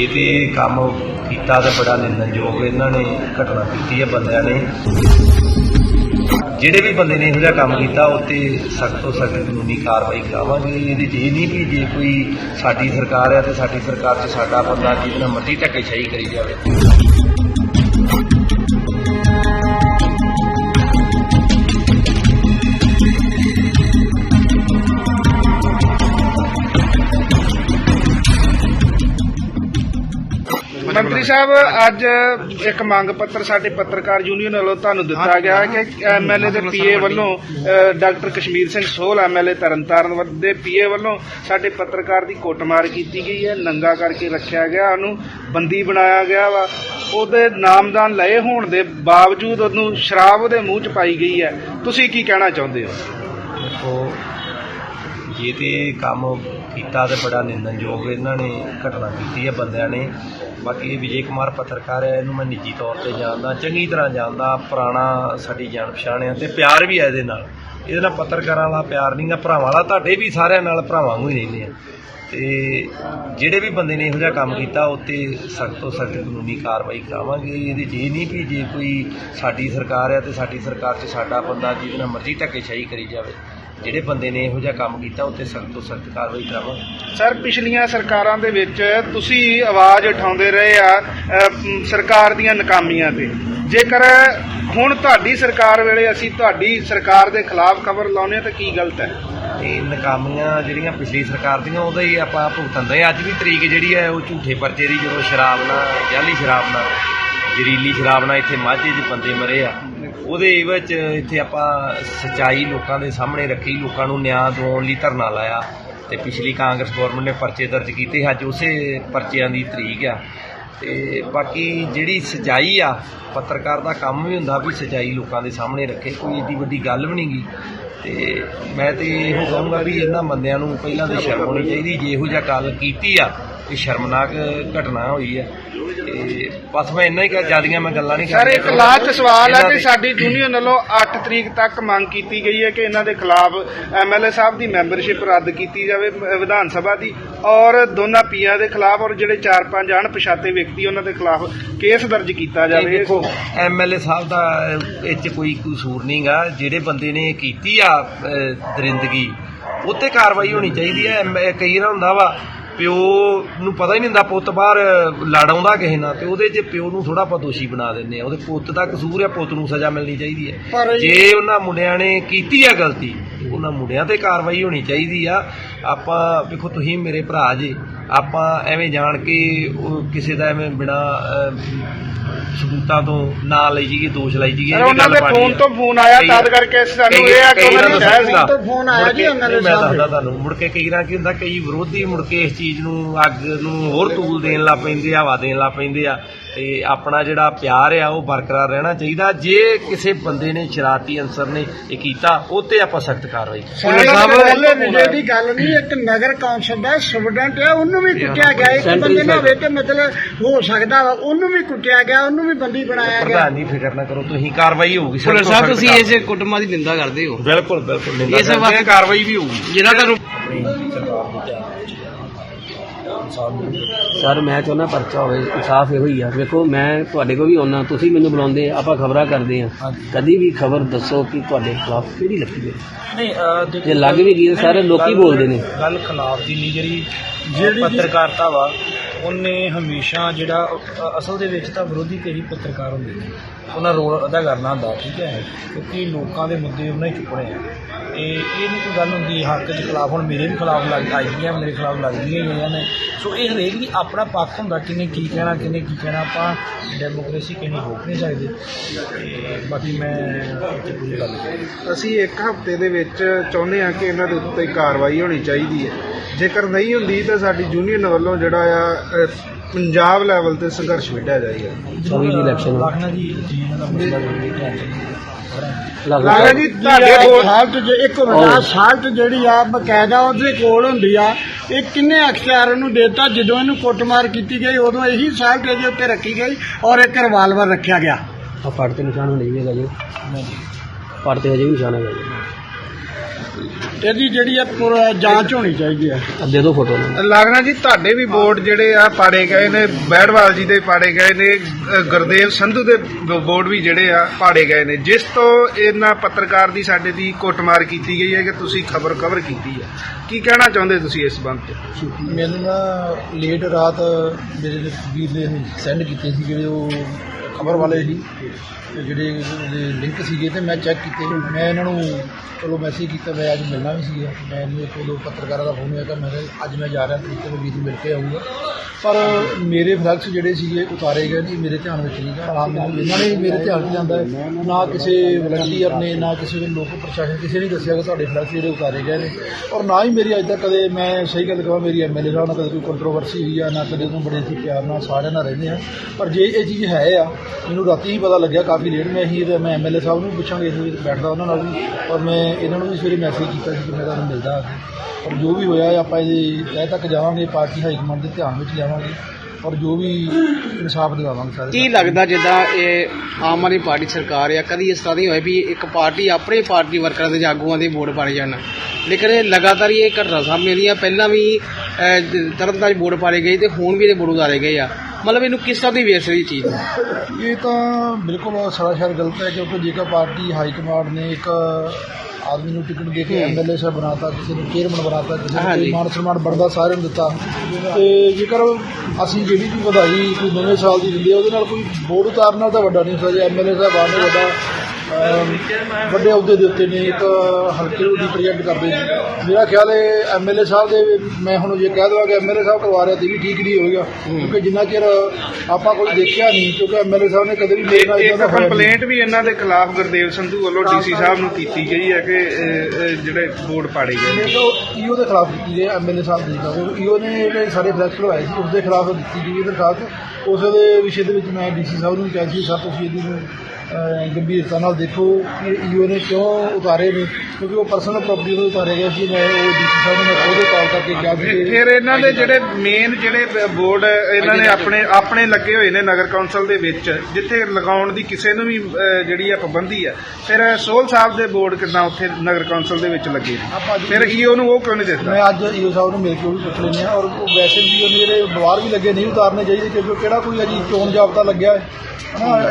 ਜੇ ਤੇ ਕੰਮ ਕੀਤਾ ਤਾਂ ਬੜਾ ਨਿੰਦਣਯੋਗ ਇਹਨਾਂ ਨੇ, ਘਟਨਾ ਕੀਤੀ ਹੈ ਬੰਦਿਆਂ ਨੇ। ਜਿਹੜੇ ਵੀ ਬੰਦੇ ਨੇ ਇਹੋ ਜਿਹਾ ਕੰਮ ਕੀਤਾ ਉੱਤੇ ਸਖਤ ਤੋਂ ਸਖਤ ਕਾਨੂੰਨੀ ਕਾਰਵਾਈ ਕਰਾਵਾਂਗੇ। ਇਹਦੇ 'ਚ ਇਹ ਨਹੀਂ ਵੀ ਜੇ ਕੋਈ ਸਾਡੀ ਸਰਕਾਰ ਹੈ ਤੇ ਸਾਡੀ ਸਰਕਾਰ 'ਚ ਸਾਡਾ ਬੰਦਾ ਜਿਹਦੇ ਨਾਲ ਮਰਜ਼ੀ ਧੱਕੇਸ਼ਾਹੀ ਕਰੀ ਜਾਵੇ। ਮੰਤਰੀ ਸਾਹਿਬ ਅੱਜ ਇੱਕ ਮੰਗ ਪੱਤਰ ਸਾਡੇ ਪੱਤਰਕਾਰ ਯੂਨੀਅਨ ਵੱਲੋਂ ਤੁਹਾਨੂੰ ਦਿੱਤਾ ਗਿਆ ਕਿ ਐਮਐਲਏ ਦੇ ਪੀਏ ਵੱਲੋਂ ਡਾਕਟਰ ਕਸ਼ਮੀਰ ਸਿੰਘ ਸੋਹਲ ਐਮਐਲਏ ਤਰਨਤਾਰਨ ਦੇ ਪੀਏ ਵੱਲੋਂ ਸਾਡੇ ਪੱਤਰਕਾਰ ਦੀ ਕੁੱਟਮਾਰ ਕੀਤੀ ਗਈ ਹੈ ਨੰਗਾ ਕਰਕੇ ਰੱਖਿਆ ਗਿਆ ਉਹਨੂੰ ਬੰਦੀ ਬਣਾਇਆ ਗਿਆ ਵਾ। ਉਹਦੇ ਨਾਮਦਾਨ ਲਏ ਹੋਣ ਦੇ ਬਾਵਜੂਦ ਉਹਨੂੰ ਸ਼ਰਾਬ ਉਹਦੇ ਮੂੰਹ 'ਚ ਪਾਈ ਗਈ ਹੈ। ਤੁਸੀਂ ਕੀ ਕਹਿਣਾ ਚਾਹੁੰਦੇ ਹੋ? ਜੇ ਤੇ ਕੰਮ ਕੀਤਾ ਤੇ ਬੜਾ ਨਿੰਦਣਯੋਗ ਇਹਨਾਂ ਨੇ ਘਟਨਾ ਕੀਤੀ ਹੈ ਬੰਦਿਆਂ ਨੇ। ਬਾਕੀ ਇਹ ਵਿਜੇ ਕੁਮਾਰ ਪੱਤਰਕਾਰ ਹੈ, ਇਹਨੂੰ ਮੈਂ ਨਿੱਜੀ ਤੌਰ ਤੇ ਜਾਣਦਾ, ਚੰਗੀ ਤਰ੍ਹਾਂ ਜਾਣਦਾ, ਪੁਰਾਣਾ ਸਾਡੀ ਜਾਣ ਪਛਾਣ ਹੈ ਤੇ ਪਿਆਰ ਵੀ ਹੈ ਇਹਦੇ ਨਾਲ। ਇਹਦੇ ਨਾਲ ਪੱਤਰਕਾਰਾਂ ਵਾਲਾ ਪਿਆਰ ਨਹੀਂ ਨਹੀਂਗਾ ਭਰਾਵਾਂ ਵਾਲਾ ਤੁਹਾਡੇ ਵੀ ਸਾਰਿਆਂ ਨਾਲ ਭਰਾਵਾਂ ਨੂੰ ਹੀ ਰਹਿੰਦੇ ਆ। ਤੇ ਜਿਹੜੇ ਵੀ ਬੰਦੇ ਨੇ ਇਹੋ ਜਿਹਾ ਕੰਮ ਕੀਤਾ ਉੱਤੇ ਸਖਤ ਤੋਂ ਸਖਤ ਕਾਨੂੰਨੀ ਕਾਰਵਾਈ ਕਰਾਵਾਂਗੇ। ਇਹਦੇ 'ਚ ਇਹ ਨਹੀਂ ਵੀ ਜੇ ਕੋਈ ਸਾਡੀ ਸਰਕਾਰ ਹੈ ਤੇ ਸਾਡੀ ਸਰਕਾਰ 'ਚ ਸਾਡਾ ਬੰਦਾ ਜਿਹਦੇ ਨਾਲ ਮਰਜ਼ੀ ਧੱਕੇਸ਼ਾਹੀ ਕਰੀ ਜਾਵੇ। ਜਿਹੜੇ ਬੰਦੇ ਨੇ ਇਹੋ ਜਿਹਾ ਕੰਮ ਕੀਤਾ ਉੱਤੇ ਸਖਤ ਤੋਂ ਸਖਤ ਕਾਰਵਾਈ ਕਰਾਵਾਂਗੇ। ਸਰ ਪਿਛਲੀਆਂ ਸਰਕਾਰਾਂ ਦੇ ਵਿੱਚ ਤੁਸੀਂ ਆਵਾਜ਼ ਉਠਾਉਂਦੇ ਰਹੇ ਆ ਸਰਕਾਰ ਦੀਆਂ ਨਾਕਾਮੀਆਂ ਤੇ। ਜੇਕਰ ਹੁਣ ਤੁਹਾਡੀ ਸਰਕਾਰ ਵੇਲੇ ਅਸੀਂ ਤੁਹਾਡੀ ਸਰਕਾਰ ਦੇ ਖਿਲਾਫ ਖਬਰ ਲਾਉਂਦੇ ਹਾਂ ਤਾਂ ਕੀ ਗਲਤ ਹੈ? ਇਹ ਨਕਾਮੀਆਂ ਜਿਹੜੀਆਂ ਪਿਛਲੀ ਸਰਕਾਰ ਦੀਆਂ ਉਹਦਾ ਹੀ ਆਪਾਂ ਭੁਗਤਣਦੇ ਹਾਂ। ਅੱਜ ਵੀ ਤਰੀਕ ਜਿਹੜੀ ਹੈ ਉਹ ਝੂਠੇ ਪਰਚੇ ਦੀ ਜਦੋਂ ਸ਼ਰਾਬ ਨਾਲ ਜਾਲੀ ਸ਼ਰਾਬ ਨਾਲ ਜ਼ਹਿਰੀਲੀ ਸ਼ਰਾਬ ਨਾਲ ਇੱਥੇ ਮਾਝੇ 'ਚ ਬੰਦੇ ਮਰੇ ਆ। ਉਹਦੇ ਵਿੱਚ ਇੱਥੇ ਆਪਾਂ ਸਚਾਈ ਲੋਕਾਂ ਦੇ ਸਾਹਮਣੇ ਰੱਖੀ, ਲੋਕਾਂ ਨੂੰ ਨਿਆਂ ਦਿਵਾਉਣ ਲਈ ਧਰਨਾ ਲਾਇਆ ਤੇ ਪਿਛਲੀ ਕਾਂਗਰਸ ਗਵਰਨਮੈਂਟ ਨੇ ਪਰਚੇ ਦਰਜ ਕੀਤੇ, ਅੱਜ ਉਸੇ ਪਰਚਿਆਂ ਦੀ ਤਰੀਕ ਆ। ਤੇ ਬਾਕੀ ਜਿਹੜੀ ਸਚਾਈ ਆ, ਪੱਤਰਕਾਰ ਦਾ ਕੰਮ ਵੀ ਹੁੰਦਾ ਵੀ ਸਚਾਈ ਲੋਕਾਂ ਦੇ ਸਾਹਮਣੇ ਰੱਖੇ, ਕੋਈ ਏਡੀ ਵੱਡੀ ਗੱਲ ਵੀ ਨਹੀਂਗੀ। ਤੇ ਮੈਂ ਤੇ ਇਹੋ ਕਹੂੰਗਾ ਵੀ ਇਹਨਾਂ ਬੰਦਿਆਂ ਨੂੰ ਪਹਿਲਾਂ ਤੇ ਸ਼ਰਮ ਹੋਣੀ ਚਾਹੀਦੀ, ਜੇ ਇਹੋ ਜਿਹਾ ਗੱਲ ਕੀਤੀ ਆ, ਇਹ ਸ਼ਰਮਨਾਕ ਘਟਨਾ ਹੋਈ ਆ। ਤੇ ਬਸ ਮੈਂ ਇੰਨਾ ਹੀ ਕਰ ਜਿਆਦੀਆਂ ਮੈਂ ਗੱਲਾਂ ਨਹੀਂ ਸਰ ਇੱਕ। ਲਾਸਟ ਸਵਾਲ ਹੈ ਕਿ ਸਾਡੀ ਯੂਨੀਅਨ ਵੱਲੋਂ 8 ਤਰੀਕ ਤੱਕ ਮੰਗ ਕੀਤੀ ਗਈ ਹੈ ਕਿ ਇਹਨਾਂ ਦੇ ਖਿਲਾਫ ਐਮਐਲਏ ਸਾਹਿਬ ਦੀ ਮੈਂਬਰਸ਼ਿਪ ਰੱਦ ਕੀਤੀ ਜਾਵੇ ਵਿਧਾਨ ਸਭਾ ਦੀ ਔਰ ਦੋਨਾਂ ਪੀਆਂ ਦੇ ਖਿਲਾਫ ਔਰ ਜਿਹੜੇ 4-5 ਅਣਪਛਾਤੇ ਵਿਅਕਤੀ ਉਹਨਾਂ ਦੇ ਖਿਲਾਫ ਕੇਸ ਦਰਜ ਕੀਤਾ ਜਾਵੇ। ਦੇਖੋ ਐਮਐਲਏ ਸਾਹਿਬ ਦਾ ਇਹ 'ਚ ਕੋਈ ਕਸੂਰ ਨਹੀਂਗਾ ਜਿਹੜੇ ਬੰਦੇ ਨੇ ਕੀਤੀ ਆ ਦਰਿੰਦਗੀ ਉੱਤੇ ਕਾਰਵਾਈ ਹੋਣੀ ਚਾਹੀਦੀ ਹੈ। ਕਈ ਵਾਰ ਹੁੰਦਾ ਵਾ ਪਿਓ ਨੂੰ ਪਤਾ ਹੀ ਨਹੀਂ ਹੁੰਦਾ ਪੁੱਤ ਬਾਹਰ ਲੜ ਆਉਂਦਾ ਕਿਸੇ ਨਾਲ ਤੇ ਉਹਦੇ 'ਚ ਪਿਓ ਨੂੰ ਥੋੜਾ ਆਪਾਂ ਦੋਸ਼ੀ ਬਣਾ ਦਿੰਦੇ ਆ ਉਹਦੇ ਪੁੱਤ ਦਾ ਕਸੂਰ ਹੈ ਪੁੱਤ ਨੂੰ ਸਜ਼ਾ ਮਿਲਣੀ ਚਾਹੀਦੀ ਹੈ। ਜੇ ਉਹਨਾਂ ਮੁੰਡਿਆਂ ਨੇ ਕੀਤੀ ਆ ਗਲਤੀ ਉਹਨਾਂ ਮੁੰਡਿਆਂ ਤੇ ਕਾਰਵਾਈ ਹੋਣੀ ਚਾਹੀਦੀ ਆ। ਆਪਾਂ ਵੇਖੋ ਤੁਸੀਂ ਮੇਰੇ ਭਰਾ ਜੀ ਆਪਾਂ ਐਵੇਂ ਜਾਣ ਕੇ ਕਿਸੇ ਦਾ ਐਵੇਂ ਬਿਨਾ ਸਬੂਤਾਂ ਤੋਂ ਨਾ ਲਈ ਜੀਏ ਦੋਸ਼ ਲਾਈ ਜੀਏ ਸਰ ਉਹਨਾਂ ਦੇ ਫੋਨ ਤੋਂ ਫੋਨ ਆਇਆ ਤਦ ਕਰਕੇ ਸਾਨੂੰ ਇਹ ਆ ਕਿ ਉਹਨਾਂ ਨੇ ਸ਼ਾਇਦ ਦੱਸਦਾ। ਤੋਂ ਫੋਨ ਆਇਆ ਜੀ ਕੇ ਐਮਐਲਏ ਮੈਂ ਦੱਸਦਾ ਤੁਹਾਨੂੰ ਮੁੜ ਕੇ ਕਈ ਵਾਰ ਕੀ ਹੁੰਦਾ ਕਈ ਵਿਰੋਧੀ ਮੁੜ ਕੇ ਇਸ ਚੀਜ਼ ਨੂੰ ਅੱਗ ਨੂੰ ਹੋਰ ਤੂਲ ਦੇਣ ਲੱਗ ਪੈਂਦੇ ਆ ਹਵਾ ਦੇਣ ਲੱਗ ਪੈਂਦੇ ਆ। ਤੇ ਆਪਣਾ ਜਿਹੜਾ ਪਿਆਰ ਆ ਉਹ ਬਰਕਰਾਰ ਰਹਿਣਾ ਚਾਹੀਦਾ। ਜੇ ਕਿਸੇ ਬੰਦੇ ਨੇ ਸ਼ਰਾਰਤੀ ਅਨਸਰ ਨੇ ਇਹ ਕੀਤਾ ਉਹ ਤੇ ਆਪਾਂ ਸਖਤ ਕਾਰਵਾਈ ਕਰਾਂਗੇ। ਪਹਿਲੇ ਵਿਜੇ ਦੀ ਗੱਲ ਨਹੀਂ ਇੱਕ ਨਗਰ ਕੌਂਸਲ ਦਾ ਸਟੂਡੈਂਟ ਹੈ ਉਹਨੂੰ ਵੀ ਕੁੱਟਿਆ ਗਿਆ। ਇੱਕ ਬੰਦੇ ਨਾਲ ਹੋਵੇ ਤੇ ਮਤਲਬ ਹੋ ਸਕਦਾ ਵਾ ਉਹਨੂੰ ਵੀ ਕੁੱਟਿਆ ਗਿਆ ਉਹਨੂੰ ਵੀ ਬੰਦੀ ਬਣਾਇਆ ਗਿਆ। ਜੀ ਫਿਕਰ ਨਾ ਕਰੋ ਤੁਸੀਂ ਕਾਰਵਾਈ ਹੋਊਗੀ ਸਾਹਿਬ ਤੁਸੀਂ। ਇਸ ਕੁੱਟਮਾਰ ਦੀ ਨਿੰਦਾ ਕਰਦੇ ਹੋ। ਬਿਲਕੁਲ ਬਿਲਕੁਲ ਨਿੰਦਾ ਕਰਦੇ ਕਾਰਵਾਈ ਵੀ ਹੋਊਗੀ। ਜਿਹੜਾ ਤੁਹਾਨੂੰ ਸਰ ਮੈਂ ਚਾਹੁੰਦਾ ਪਰਚਾ ਹੋਵੇ ਇਨਸਾਫ ਇਹੋ ਹੀ ਆ। ਵੇਖੋ ਮੈਂ ਤੁਹਾਡੇ ਕੋਲ ਵੀ ਆਉਣਾ ਤੁਸੀਂ ਮੈਨੂੰ ਬੁਲਾਉਂਦੇ ਆ, ਆਪਾਂ ਖਬਰਾਂ ਕਰਦੇ ਆ। ਕਦੀ ਵੀ ਖਬਰ ਦੱਸੋ ਕਿ ਤੁਹਾਡੇ ਖਿਲਾਫ ਕਿਹੜੀ ਲੱਗੀ ਹੈ। ਨਹੀਂ ਅਹ ਜੇ ਲੱਗ ਵੀ ਗਈ ਤਾਂ ਸਾਰੇ ਲੋਕੀ ਬੋਲਦੇ ਨੇ। ਗੱਲ ਖਿਲਾਫ ਦੀ ਨਹੀਂ ਜਿਹੜੀ ਪੱਤਰਕਾਰਤਾ ਵਾ ਉਹਨੇ ਹਮੇਸ਼ਾ ਜਿਹੜਾ ਅ- ਅਸਲ ਦੇ ਵਿੱਚ ਤਾਂ ਵਿਰੋਧੀ ਤੇ ਹੀ ਪੱਤਰਕਾਰ ਹੁੰਦੇ ਨੇ। ਉਹਨਾਂ ਰੋਲ ਅਦਾ ਕਰਨਾ ਹੁੰਦਾ ਠੀਕ ਹੈ? ਕਿਉਂਕਿ ਲੋਕਾਂ ਦੇ ਮੁੱਦੇ ਉਹਨਾਂ ਹੀ ਚੁੱਕਣੇ ਆ। ਤੇ ਇਹ ਨਹੀਂ ਕੋਈ ਗੱਲ ਹੁੰਦੀ ਹੱਕ ਦੇ ਖਿਲਾਫ ਹੁਣ ਮੇਰੇ ਵੀ ਖਿਲਾਫ ਲੱਗ ਆਈਆਂ ਮੇਰੇ ਖਿਲਾਫ ਲੱਗਦੀਆਂ ਹੀ ਹੋਈਆਂ ਨੇ। ਸੋ ਇਹ ਹਰੇਕ ਦੀ ਆਪਣਾ ਪੱਖ ਹੁੰਦਾ ਕਿਨੇ ਕੀ ਕਹਿਣਾ ਕਿਨੇ ਕੀ ਕਹਿਣਾ ਆਪਾਂ ਡੈਮੋਕ੍ਰੇਸੀ ਕਿਸੇ ਨੂੰ ਰੋਕ ਨਹੀਂ ਸਕਦੇ। ਤੇ ਬਾਕੀ ਮੈਂ ਕੋਈ ਗੱਲ ਅਸੀਂ ਇੱਕ ਹਫ਼ਤੇ ਦੇ ਵਿੱਚ ਚਾਹੁੰਦੇ ਹਾਂ ਕਿ ਇਹਨਾਂ ਦੇ ਉੱਤੇ ਕਾਰਵਾਈ ਹੋਣੀ ਚਾਹੀਦੀ ਹੈ। ਜੇਕਰ ਨਹੀਂ ਹੁੰਦੀ ਤਾਂ ਸਾਡੀ ਯੂਨੀਅਨ ਵੱਲੋਂ ਜਿਹੜਾ ਆ ਪੰਜਾਬ ਲੈਵਲ ਤੇ ਸੰਘਰਸ਼ ਵਿੱਢਿਆ ਜਾਏਗਾ। ਚੌਵੀ ਦੀ ਇਲੈਕਸ਼ਨ ਆ। ਲਖਣਾ ਜੀ ਜੀ ਇਹਨਾਂ ਦਾ ਚਾਹੀਦਾ ਲਾਲਾ ਜੀ ਤੁਹਾਡੇ ਕੋਲ ਸਾਲਟ ਜੇ ਇੱਕ ਵੱਡਾ ਸਾਲਟ ਜਿਹੜੀ ਆ ਬਕਾਇਦਾ ਉਹਦੇ ਕੋਲ ਹੁੰਦੀ ਆ ਇਹ ਕਿੰਨੇ ਅਖਤਿਆਰ ਨੂੰ ਦਿੱਤਾ ਜਦੋਂ ਇਹਨੂੰ ਕੁੱਟਮਾਰ ਕੀਤੀ ਗਈ ਉਦੋਂ ਇਹੀ ਸਾਲਟ ਇਹਦੇ ਉੱਤੇ ਰੱਖੀ ਗਈ ਔਰ ਇੱਕ ਰਿਵਾਲਵਰ ਰੱਖਿਆ ਗਿਆ। ਆ ਫੜ ਤੇ ਨਿਸ਼ਾਨ ਨਹੀਂ ਹੈਗਾ ਜੀ। ਫੜ ਤੇ ਹਜੇ ਵੀ ਨਿਸ਼ਾਨ ਹੈਗਾ ਜੀ। ਇਹਦੀ ਜਿਹੜੀ ਹੈ ਪੂਰਾ ਜਾਂਚ ਹੋਣੀ ਚਾਹੀਦੀ ਹੈ ਆ। ਦੇ ਦਿਓ ਫੋਟੋ। ਲੱਗਣਾ ਜੀ ਤੁਹਾਡੇ ਵੀ ਵੋਟ ਜਿਹੜੇ ਆ ਪਾੜੇ ਗਏ ਨੇ ਬੈੜਵਾਲ ਜੀ ਦੇ ਪਾੜੇ ਗਏ ਨੇ ਅ, ਗੁਰਦੇਵ ਸੰਧੂ ਦੇ ਵ- ਵੋਟ ਵੀ ਜਿਹੜੇ ਆ ਪਾੜੇ ਗਏ ਨੇ। ਜਿਸ ਤੋਂ ਇਹਨਾਂ ਪੱਤਰਕਾਰ ਦੀ ਸਾਡੇ ਦੀ ਕੁੱਟਮਾਰ ਕੀਤੀ ਗਈ ਹੈ ਕਿ ਤੁਸੀਂ ਖਬਰ ਕਵਰ ਕੀਤੀ ਹੈ। ਕੀ ਕਹਿਣਾ ਚਾਹੁੰਦੇ ਤੁਸੀਂ ਇਸ ਸੰਬੰਧ ਤੇ? ਮੈਨੂੰ ਨਾ ਲੇਟ ਰਾਤ ਮੇਰੇ ਵੀਰ ਨੇ ਸੈਂਡ ਕੀਤੇ ਸੀ ਜਿਹੜੇ ਉਹ ਖਬਰ ਵਾਲੇ ਸੀ ਤੇ ਜਿਹੜੇ ਲਿੰਕ ਸੀਗੇ ਤੇ ਮੈਂ ਚੈੱਕ ਕੀਤੇ। ਮੈਂ ਇਹਨਾਂ ਨੂੰ ਚਲੋ ਮੈਸੇਜ ਕੀਤਾ, ਮੈਂ ਅੱਜ ਮਿਲਣਾ ਵੀ ਸੀਗਾ। ਮੈਂ ਇਹਨੂੰ ਇੱਕ ਦੋ ਪੱਤਰਕਾਰਾਂ ਦਾ ਫੋਨ ਆਇਆ ਤਾਂ ਮੈਂ ਕਿਹਾ ਅੱਜ ਮੈਂ ਜਾ ਰਿਹਾ ਤਰੀਕੇ ਨਾਲ ਵੀਰ ਨੂੰ ਮਿਲ ਕੇ ਆਊਂਗਾ। ਪਰ ਮੇਰੇ ਫਲੈਕਸ ਜਿਹੜੇ ਸੀਗੇ ਉਤਾਰੇ ਗਏ ਨਹੀਂ, ਮੇਰੇ ਧਿਆਨ ਵਿੱਚ ਨਹੀਂ ਗਾ ਮੈਨੂੰ ਇਹਨਾਂ ਨੇ ਮੇਰੇ ਧਿਆਨ 'ਚ ਜਾਂਦਾ ਨਾ ਕਿਸੇ ਵਲੰਟੀਅਰ ਨੇ, ਨਾ ਕਿਸੇ ਵੀ ਲੋਕ ਪ੍ਰਸ਼ਾਸਨ, ਕਿਸੇ ਨੇ ਦੱਸਿਆ ਕਿ ਤੁਹਾਡੇ ਫਲੈਕਸ ਜਿਹੜੇ ਉਤਾਰੇ ਗਏ ਨੇ। ਔਰ ਨਾ ਹੀ ਮੇਰੀ ਅੱਜ ਤੱਕ ਕਦੇ ਮੈਂ ਸਹੀ ਗੱਲ ਕਹਾਂ, ਮੇਰੀ ਐਮਐਲਏ ਸਾਹਿਬ ਨਾਲ ਕਦੇ ਕੋਈ ਕੰਟਰੋਵਰਸੀ ਹੋਈ ਆ, ਨਾ ਕਦੇ ਉਹਨੂੰ ਬੜੇ ਸੀ ਪਿਆਰ ਨਾਲ ਸਾਰਿਆਂ ਨਾਲ ਰਹਿੰਦੇ ਆ। ਪਰ ਜੇ ਇਹ ਚੀਜ਼ ਹੈ ਆ ਮੈਨੂੰ ਰਾਤੀ ਹੀ ਪਤਾ ਲੱਗਿਆ ਕਾਫੀ ਲੇਟ ਮੈਂ ਹੀ ਮੈਂ ਐਮਐਲਏ ਸਾਹਿਬ ਨੂੰ ਪੁੱਛਾਂਗੇ ਇਸ ਵਿੱਚ ਬੈਠਦਾ ਉਹਨਾਂ ਨਾਲ ਵੀ। ਔਰ ਮੈਂ ਇਹਨਾਂ ਨੂੰ ਵੀ ਸਵੇਰੇ ਮੈਸੇਜ ਕੀਤਾ ਸੀ ਕਿ ਮੈਂ ਤੁਹਾਨੂੰ ਮਿਲਦਾ ਆ ਔਰ ਜੋ ਵੀ ਹੋਇਆ ਆਪਾਂ ਇਹਦੇ ਤਹਿ ਤੱਕ ਜਾਵਾਂਗੇ ਪਾਰਟੀ ਹਾਈ ਕਮਾਂਡ ਦੇ ਧਿਆਨ ਵਿੱਚ ਲਿਆਵਾਂਗੇ। ਔਰ ਜੋ ਵੀ ਇਨਸਾਫ ਦਿਵਾਵਾਂਗੇ ਸਾਰੇ ਕੀ ਲੱਗਦਾ ਜਿੱਦਾਂ ਇਹ ਆਮ ਆਦਮੀ ਪਾਰਟੀ ਸਰਕਾਰ ਆ ਕਦੀ ਇਸ ਤਰ੍ਹਾਂ ਨਹੀਂ ਹੋਇਆ ਵੀ ਇੱਕ ਪਾਰਟੀ ਆਪਣੇ ਪਾਰਟੀ ਵਰਕਰਾਂ ਦੇ ਆਗੂਆਂ ਦੇ ਵੋਟ ਪਾੜੇ ਜਾਣ? ਲੇਕਿਨ ਇਹ ਲਗਾਤਾਰ ਇਹ ਘਟਨਾ ਸਾਹਮਣੇ ਆਉਂਦੀਆਂ ਪਹਿਲਾਂ ਵੀ ਤਰਨਤਾਰਨ ਵੋਟ ਪਾੜੇ ਗਏ ਤੇ ਹੁਣ ਵੀ ਇਹਦੇ ਵੋਟ ਉਤਾਰੇ ਗਏ ਆ। ਮਤਲਬ ਇਹਨੂੰ ਕਿਸ ਤਰ੍ਹਾਂ ਦੀ ਵੇਖ ਰਹੀ ਚੀਜ਼ ਨੂੰ? ਇਹ ਤਾਂ ਬਿਲਕੁਲ ਸਰਾਸਰ ਗਲਤ ਹੈ ਕਿਉਂਕਿ ਜੇਕਰ ਪਾਰਟੀ ਹਾਈ ਕਮਾਂਡ ਨੇ ਇੱਕ ਆਦਮੀ ਨੂੰ ਟਿਕਟ ਦੇ ਕੇ ਐਮਐਲਏ ਸਾਹਿਬ ਬਣਾਤਾ ਕਿਸੇ ਨੂੰ ਚੇਅਰਮੈਨ ਬਣਾਤਾ ਕਿਸੇ ਨੂੰ ਹਾਂਜੀ। ਕੋਈ ਮਾਨ ਸਨਮਾਨ ਬਣਦਾ ਸਾਰਿਆਂ ਨੂੰ ਦਿੱਤਾ ਤੇ ਜੇਕਰ ਅਸੀਂ ਜਿਹੜੀ ਵੀ ਵਧਾਈ ਕੋਈ ਨਵੇਂ ਸਾਲ ਦੀ ਦਿੰਦੇ ਆ, ਉਹਦੇ ਨਾਲ ਕੋਈ ਬੋਰਡ ਉਤਾਰਨ ਨਾਲ ਤਾਂ ਵੱਡਾ ਨਹੀਂ ਹੁੰਦਾ ਜੇ ਐਮਐਲਏ ਸਾਹਿਬ ਆਨੇ ਵੱਡਾ ਵੱਡੇ ਅਹੁਦੇ ਦੇ ਉੱਤੇ ਨੇ ਇੱਕ ਹਲਕੇ ਨੂੰ ਰਿਪਰੈਜ਼ੈਂਟ ਕਰਦੇ ਨੇ। ਮੇਰਾ ਖਿਆਲ ਹੈ ਐਮਐਲਏ ਸਾਹਿਬ ਦੇ ਮੈਂ ਹੁਣ ਜੇ ਕਹਿ ਦਵਾਂ ਕਿ ਐਮਐਲਏ ਸਾਹਿਬ ਕਰਵਾ ਰਿਹਾ ਤੇ ਵੀ ਠੀਕ ਨਹੀਂ ਹੋਏਗਾ। ਕਿਉਂਕਿ ਜਿੰਨਾ ਚਿਰ ਆਪਾਂ ਕੋਈ ਦੇਖਿਆ ਨਹੀਂ ਕਿਉਂਕਿ ਐਮਐਲਏ ਸਾਹਿਬ ਨੇ ਕਦੇ ਵੀ ਮੇਰੇ ਨਾਲ ਇਦਾਂ ਦਾ। ਕੰਪਲੇਂਟ ਵੀ ਇਹਨਾਂ ਦੇ ਖਿਲਾਫ ਗੁਰਦੇਵ ਸੰਧੂ ਵੱਲੋਂ ਡੀਸੀ ਸਾਹਿਬ ਨੂੰ ਕੀਤੀ ਗਈ ਹੈ ਕਿ ਜਿਹੜੇ ਵੋਟ ਪਾੜੇ ਗਏ ਨੇ। ਈਓ ਦੇ ਖਿਲਾਫ ਕੀਤੀ ਗਈ ਐਮਐਲਏ ਸਾਹਿਬ ਦੀ ਕਿਉਂਕਿ ਈਓ ਨੇ ਜਿਹੜੇ ਸਾਰੇ ਫਲੈਕਸ ਲਵਾਏ ਸੀ ਉਸ ਦੇ ਖਿਲਾਫ ਦਿੱਤੀ ਗਈ ਇਹਦੇ ਖਿਲਾਫ ਉਸ ਦੇ ਵਿਸ਼ੇ ਦੇ ਵਿੱਚ ਮੈਂ ਡੀਸੀ ਸਾਹਿਬ ਨੂੰ ਕਿਹਾ ਸੀ ਸਰ ਤੁਸੀਂ ਇਹਦੀ ਗੰਭੀਰਤਾ ਨਾਲ ਦੇਖੋ ਕਿ ਈਓ ਨੇ ਕਿਉਂ ਉਤਾਰੇ ਨੇ ਕਿਉਂਕਿ ਉਹ ਪਰਸਨਲ ਪ੍ਰਾਪਰਟੀ ਤੋਂ ਉਤਾਰੇ ਗਏ ਸੀ ਮੈਂ ਉਹ ਡੀਸੀ ਸਾਹਿਬ ਨੂੰ ਮੈਂ ਉਹਦੇ ਕਾਲ ਕਰਕੇ ਕਿਹਾ ਸੀ ਫਿਰ ਇਹਨਾਂ ਦੇ ਜਿਹੜੇ ਮੇਨ ਜਿਹੜੇ ਬੋਰਡ ਇਹਨਾਂ ਨੇ ਆਪਣੇ ਆਪਣੇ ਲੱਗੇ ਹੋਏ ਨੇ ਨਗਰ ਕੌਂਸਲ ਦੇ ਵਿੱਚ ਜਿੱਥੇ ਲਗਾਉਣ ਦੀ ਕਿਸੇ ਨੂੰ ਵੀ ਜਿਹੜੀ ਹੈ ਪਾਬੰਦੀ ਹੈ ਫਿਰ ਸੋਲ ਸਾਹਿਬ ਦੇ ਬੋਰਡ ਕਿੱਦਾਂ ਉੱਥੇ ਨਗਰ ਕੌਂਸਲ ਦੇ ਵਿੱਚ ਲੱਗੇ ਫਿਰ ਈਓ ਨੂੰ ਉਹ ਕਿਉਂ ਨਹੀਂ ਦਿੱਤਾ? ਮੈਂ ਅੱਜ ਈਓ ਸਾਹਿਬ ਨੂੰ ਮਿਲ ਕੇ ਉਹ ਵੀ ਪੁੱਛ ਲੈਂਦੇ ਹਾਂ ਔਰ ਉਹ ਵੈਸੇ ਵੀ ਉਹਨੇ ਜਿਹੜੇ ਦੁਆਰ ਵੀ ਲੱਗੇ ਨਹੀਂ ਉਤਾਰਨੇ ਚਾਹੀਦੇ ਕਿਉਂਕਿ ਕਿਹੜਾ ਕੋਈ ਅਜੀ ਚੋਣ ਜਾਬਤਾ ਲੱਗਿਆ ਹੈ।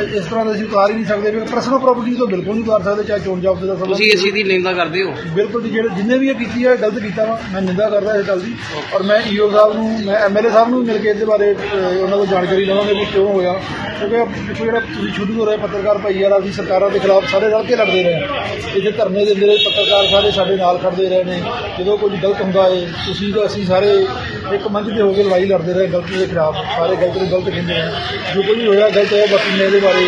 ਇਸ ਤਰ੍ਹਾਂ ਦਾ ਅਸੀਂ ਉਤਾਰ ਹੀ ਨਹੀਂ ਸਕਦੇ ਵੀ ਪਰਸਨਲ ਪ੍ਰਾਪਰਟੀ ਤੋਂ ਬਿਲਕੁਲ ਨਹੀਂ ਉਤਾਰ ਸਕਦੇ ਚਾਹੇ ਚੋਣ ਜਾਬਤੇ ਦਾ ਸਬੰਧ ਤੁਸੀਂ ਇਸ ਚੀਜ਼ ਦੀ ਨਿੰਦਾ ਕਰਦੇ ਹੋ? ਬਿਲਕੁਲ ਜੀ ਜਿਹੜੇ ਜਿੰਨੇ ਵੀ ਇਹ ਕੀਤੀ ਹੈ ਗਲਤ ਕੀਤਾ ਵਾ ਮੈਂ ਨਿੰਦਾ ਕਰਦਾ ਇਸ ਗੱਲ ਦੀ। ਔਰ ਮੈਂ ਈਓ ਸਾਹਿਬ ਨੂੰ ਮੈਂ ਐਮਐਲਏ ਸਾਹਿਬ ਨੂੰ ਮਿਲ ਕੇ ਇਹਦੇ ਬਾਰੇ ਉਹਨਾਂ ਤੋਂ ਜਾਣਕਾਰੀ ਲਵਾਂਗੇ ਵੀ ਕਿਉਂ ਹੋਇਆ। ਕਿਉਂਕਿ ਪਿੱਛੇ ਜਿਹੜਾ ਤੁਸੀਂ ਸ਼ੁਰੂ ਤੋਂ ਰਹੇ ਪੱਤਰਕਾਰ ਭਾਈਆਰਾ ਅਸੀਂ ਸਰਕਾਰਾਂ ਦੇ ਖਿਲਾਫ ਸਾਰੇ ਰਲ ਕੇ ਲੜਦੇ ਰਹੇ ਹਾਂ। ਇੱਥੇ ਧਰਨੇ ਦਿੰਦੇ ਰਹੇ ਪੱਤਰਕਾਰ ਸਾਰੇ ਸਾਡੇ ਨਾਲ ਖੜਦੇ ਰਹੇ ਨੇ। ਜਦੋਂ ਕੁਝ ਗਲਤ ਹੁੰਦਾ ਹੈ ਤੁਸੀਂ ਤਾਂ ਅਸੀਂ ਸਾਰੇ ਇੱਕ ਮੰਚ ਤੇ ਹੋ ਕੇ ਲੜਾਈ ਲੜਦੇ ਰਹੇ ਗਲਤ ਦੇ ਖਿਲਾਫ। ਸਾਰੇ ਗਲਤ ਨੂੰ ਗਲਤ ਕਹਿੰਦੇ ਰਹੇ। ਜੋ ਕੁਝ ਹੋਇਆ ਗਲਤ ਹੈ ਬਾਕੀ ਮੈਂ ਇਹਦੇ ਬਾਰੇ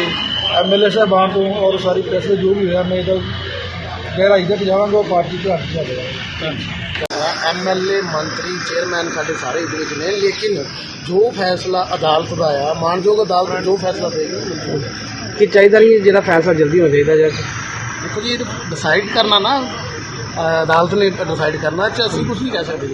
ਐਮਐਲਏ ਸਾਹਿਬਾਨ ਤੋਂ ਔਰ ਸਾਰੀ ਪ੍ਰੈਸ ਦੇ ਜੋ ਵੀ ਹੋਇਆ ਮੈਂ ਇਹਦਾ ਗਹਿਰਾਈ ਤੱਕ ਜਾਵਾਂਗਾ ਉਹ ਪਾਰਟੀ ਘਰ ਜਾਵੇਗਾ ਐਮਐਲਏ ਮੰਤਰੀ ਚੇਅਰਮੈਨ ਸਾਡੇ ਸਾਰੇ ਇਹਦੇ ਵਿੱਚ ਨੇ ਲੇਕਿਨ ਜੋ ਫੈਸਲਾ ਅਦਾਲਤ ਦਾ ਆ ਮਾਨਯੋਗ ਅਦਾਲਤ ਜੋ ਫੈਸਲਾ ਦੇਗੀ ਕਿ ਚਾਹੀਦਾ ਨਹੀਂ ਜਿਹੜਾ ਫੈਸਲਾ ਜਲਦੀ ਹੋ ਜਾਈਦਾ ਜਾਂ ਦੇਖੋ ਜੀ ਡਿਸਾਈਡ ਕਰਨਾ ਨਾ ਅਦਾਲਤ ਨੇ ਡਿਸਾਈਡ ਕਰਨਾ ਚ ਅਸੀਂ ਕੁਝ ਨਹੀਂ ਕਹਿ ਸਕਦੇ।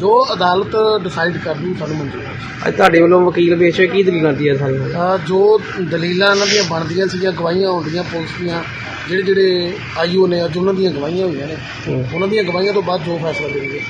ਜੋ ਅਦਾਲਤ ਡਿਸਾਈਡ ਕਰ ਦੂ ਸਾਨੂੰ ਮਨਜ਼ੂਰ ਹੈ। ਤੁਹਾਡੇ ਵੱਲੋਂ ਵਕੀਲ ਪੇਸ਼ ਹੋਏ ਕੀ ਦਲੀਲਾਂ ਦਿੱਤੀਆਂ ਸਾਰੀਆਂ? ਜੋ ਦਲੀਲਾਂ ਇਹਨਾਂ ਦੀਆਂ ਬਣਦੀਆਂ ਸੀਗੀਆਂ ਗਵਾਹੀਆਂ ਹੁੰਦੀਆਂ ਪੁਲਿਸ ਦੀਆਂ ਜਿਹੜੇ ਜਿਹੜੇ ਆਈਓ ਨੇ ਅੱਜ ਉਹਨਾਂ ਦੀਆਂ ਗਵਾਹੀਆਂ ਹੋਈਆਂ ਨੇ। ਉਹਨਾਂ ਦੀਆਂ ਗਵਾਹੀਆਂ ਤੋਂ ਬਾਅਦ ਜੋ ਫੈਸਲਾ ਦੇਣਗੇ।